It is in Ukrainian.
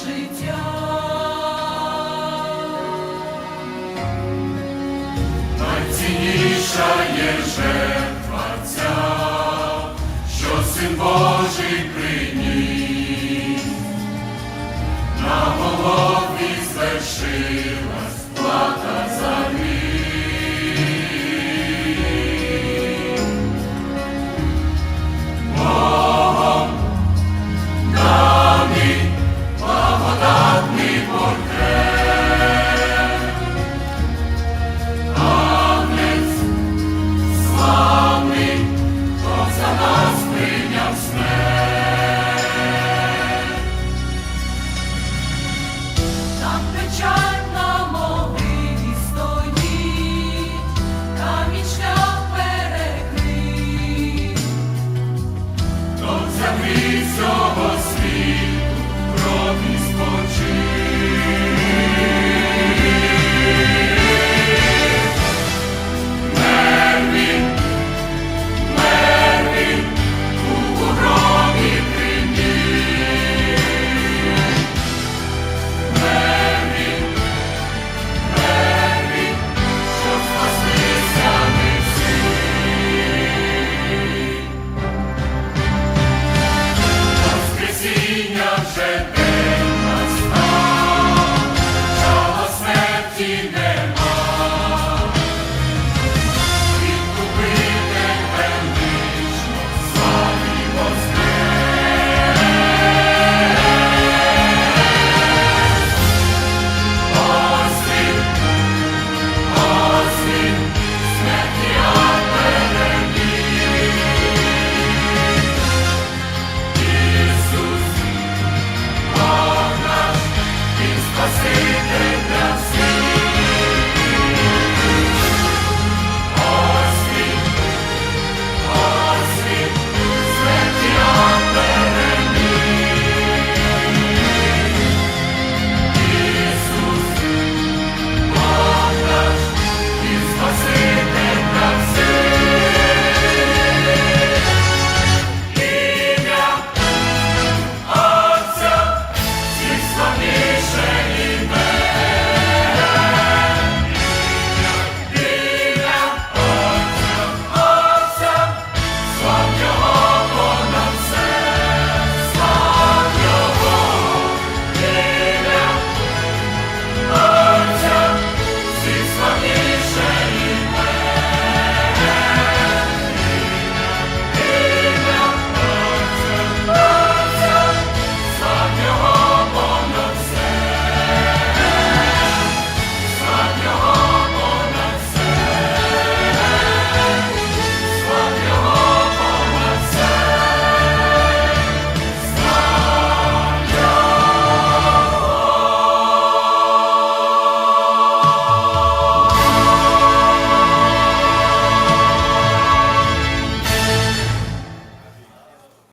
життя, найцінніша є жертва ця, що син Божий приніс, на голові звершила.